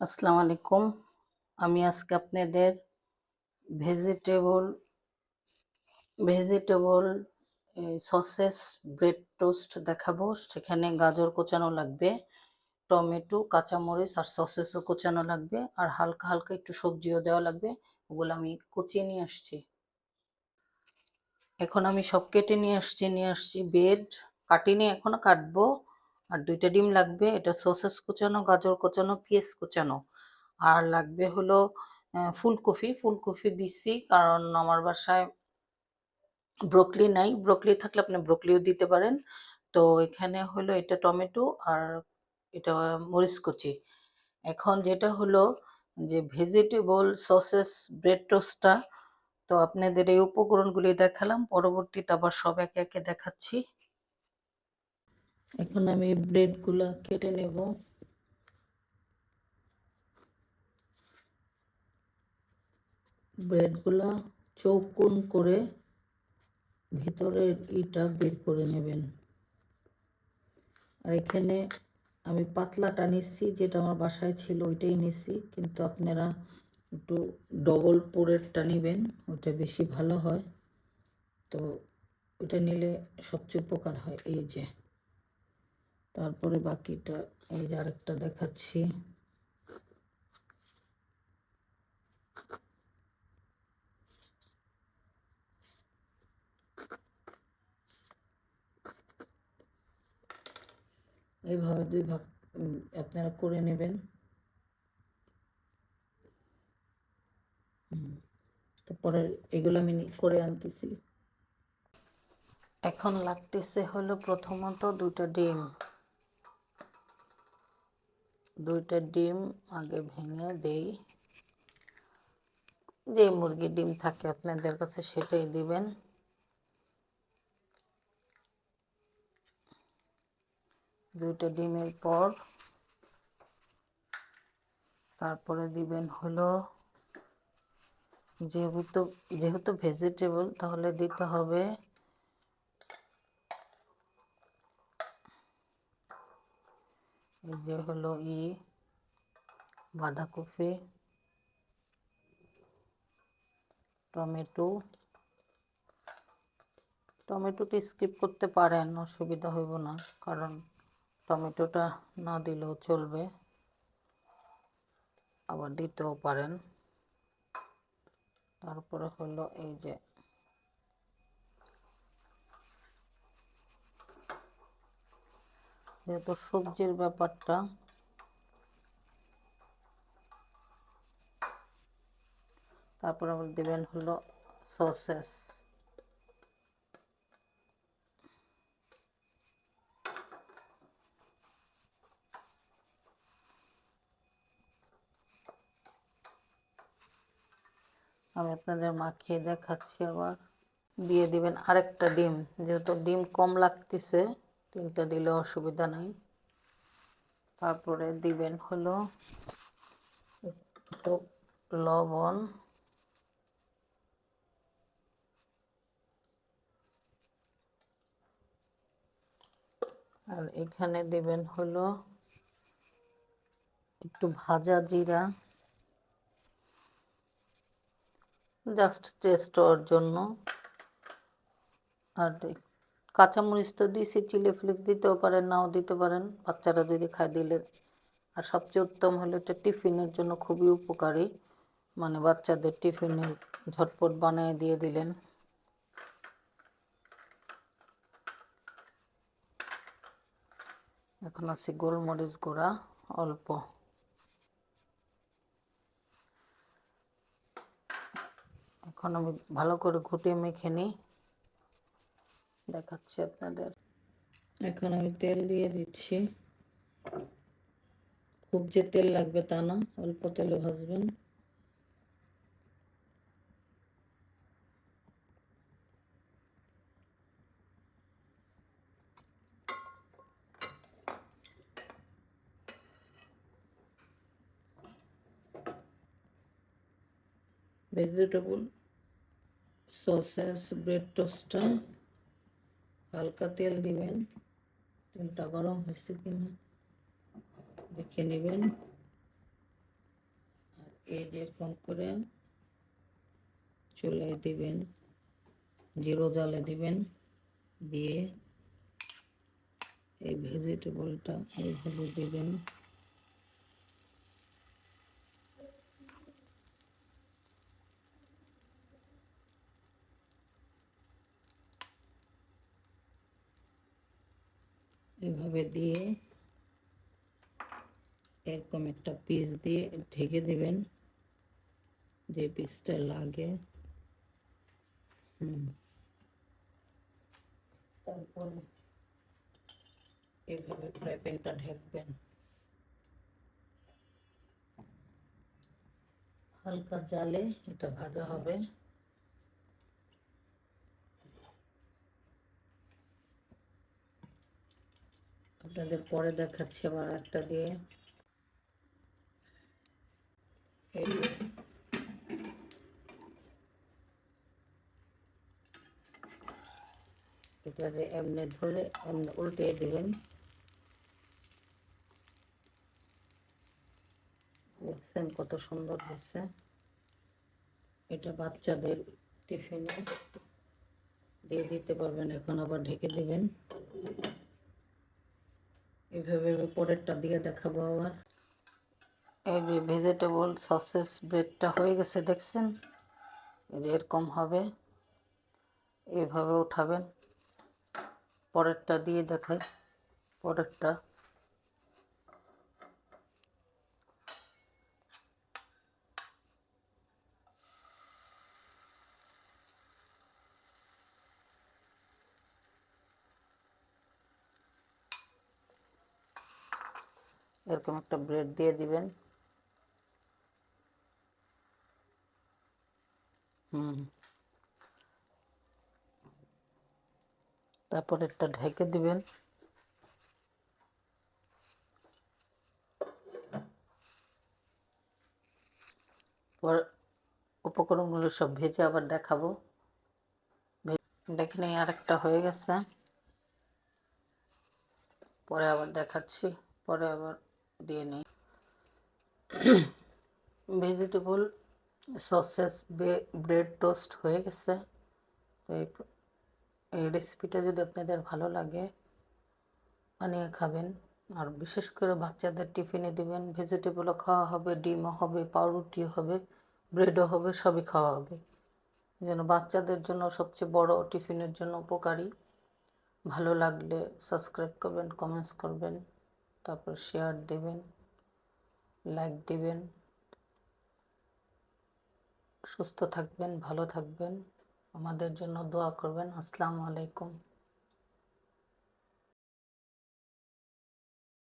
আসসালামু আলাইকুম। আমি আজকে আপনাদের vegetable vegetable sausages bread toast দেখাবো। সেখানে গাজর কোচানো লাগবে, টমেটো, কাঁচামরিচ আর সসেসও কোচানো লাগবে। আর হালকা হালকা একটু সবজিও দেওয়া লাগবে, ওগুলো আমি কুচিয়ে নিয়ে আসছি। এখন আমি সব কেটে নিয়ে আসছি নিয়ে আসছি বেড কাটিনি এখনও কাটবো। আর দুইটা ডিম লাগবে, এটা সসেস কুচানো, গাজর কুচানো, পেঁয়াজ কুচানো। আর লাগবে হলো ফুলকপি। ফুলকপি দিছি কারণ আমার বাসায় ব্রোকলি নাই। ব্রোকলি থাকলে আপনি ব্রোকলিও দিতে পারেন। তো এখানে হলো এটা টমেটো আর এটা মরিচ কুচি। এখন যেটা হলো যে ভেজিটেবল সসেস ব্রেড টোস্টটা তো আপনাদের এই উপকরণগুলি দেখালাম। পরবর্তীতে আবার সব একে একে দেখাচ্ছি। এখন আমি ব্রেডগুলো কেটে নেব। ব্রেডগুলো চৌকোন করে ভিতরের ইটা বের করে নেবেন। আর এখানে আমি পাতলাটা নিচ্ছি, যেটা আমার বাসায় ছিল ওইটাই নিচ্ছি, কিন্তু আপনারা একটু ডবল পোরেরটা নেবেন ওটা বেশি ভালো হয়। তো ওটা নিলে সবচেয়ে উপকার হয় এই যে। তারপরে বাকিটা, এই যে আরেকটা দেখাচ্ছি। এইভাবে দুই ভাগ আপনারা করে নেবেন। তারপরে এগুলো আমি করে আনতেছি। এখন লাগতেছে হলো প্রথমত দুটো ডিম। দুইটা ডিম আগে ভেঙে দেই। যে মুরগির ডিম থাকে আপনাদের কাছে সেটাই দিবেন। দুইটা ডিমের পর তারপরে দিবেন হলো যেহেতু যেহেতু ভেজিটেবল তাহলে দিতে হবে যে হলো ই বাঁধাকপি, টমেটো। টমেটোটা স্কিপ করতে পারেন, অসুবিধা হইব না, কারণ টমেটোটা না দিলেও চলবে। আবার দিতেও পারেন। তারপরে হলো এই যে যেহেতু সবজির ব্যাপারটা। তারপরে আবার দেবেন হলো সসেস। আমি আপনাদের মাখিয়ে দেখাচ্ছি আবার। দিয়ে দিবেন আরেকটা ডিম, যেহেতু ডিম কম লাগতেছে। তিনটা দিলে অসুবিধা নাই। তারপরে দিবেন হলো একটু লবণ। আর এখানে দিবেন হলো একটু ভাজা জিরা। জাস্ট টেস্ট হওয়ার জন্য। আর কাঁচামরিচ তো দিয়েছি চিলি ফ্লেক্স দিতেও পারেন, নাও দিতে পারেন, বাচ্চারা যদি খায় দিলে। আর সবচেয়ে উত্তম হলো এটা টিফিনের জন্য খুবই উপকারী। মানে বাচ্চাদের টিফিনে ঝটপট বানিয়ে দিয়ে দিলেন। এখন আছে গোলমরিচ গুঁড়া, অল্প। এখন আমি ভালো করে ঘুটে মেখে নিই। দেখাচ্ছি আপনাদের। এখন আমি তেল দিয়ে দিচ্ছি। খুব যে তেল লাগবে তা না, অল্প তেলে ভাজবেন। ভেজিটেবল, সসেস, ব্রেড টোস্টটা হালকা তেল দিবেন। তেলটা গরম হয়েছে কিনা দেখে নেবেন। এই যেরকম করে চুলায় দিবেন, জিরো জালে দিবেন, দিয়ে এই ভেজিটেবলটা এইভাবে দিবেন। এভাবে দিয়ে এরকম একটা পিস দিয়ে ঢেকে দিবেন, যে পিসটা লাগে। হুম। তারপরে এভাবে ফ্রাই প্যানটা ঢাকবেন। হালকা জালে এটা ভাজা হবে। আপনাদের পরে দেখাচ্ছি আবার একটা দিয়ে। এই এমনি ধরে এমনি উল্টে দিবেন। দেখছেন কত সুন্দর হয়েছে। এটা বাচ্চাদের টিফিনে। দিয়ে দিতে পারবেন, এখন আবার ঢেকে দিবেন। এভাবে আমি পরেরটা দিয়ে দেখাবো আবার। এই যে ভেজিটেবল সসেস ব্রেডটা হয়ে গেছে, দেখছেন? এই যে এরকম হবে। এইভাবে উঠাবেন। পরেরটা দিয়ে দেখাই। পরেরটা। এরকম একটা ব্রেড দিয়ে দিবেন। হুম। তারপর একটা ঢেকে দিবেন। পর উপকরণগুলো সব ভেজে আবার দেখাবো। দেখে নিই আরেকটা হয়ে গেছে। পরে আবার দেখাচ্ছি। পরে আবার দিয়ে নিই। ভেজিটেবল, সসেস ব্রেড টোস্ট হয়ে গেছে। তো এই এই রেসিপিটা যদি আপনাদের ভালো লাগে, বানিয়ে খাবেন। আর বিশেষ করে বাচ্চাদের টিফিনে দিবেন, ভেজিটেবলও খাওয়া হবে, ডিমও হবে, পাউরুটিও হবে, ব্রেডও হবে, সবই খাওয়া হবে। যেন বাচ্চাদের জন্য সবচেয়ে বড় টিফিনের জন্য উপকারী। ভালো লাগলে সাবস্ক্রাইব করবেন, কমেন্টস করবেন। তারপর শেয়ার দেবেন লাইক দেবেন। সুস্থ থাকবেন, ভালো থাকবেন। আমাদের জন্য দোয়া করবেন। আসসালামু আলাইকুম।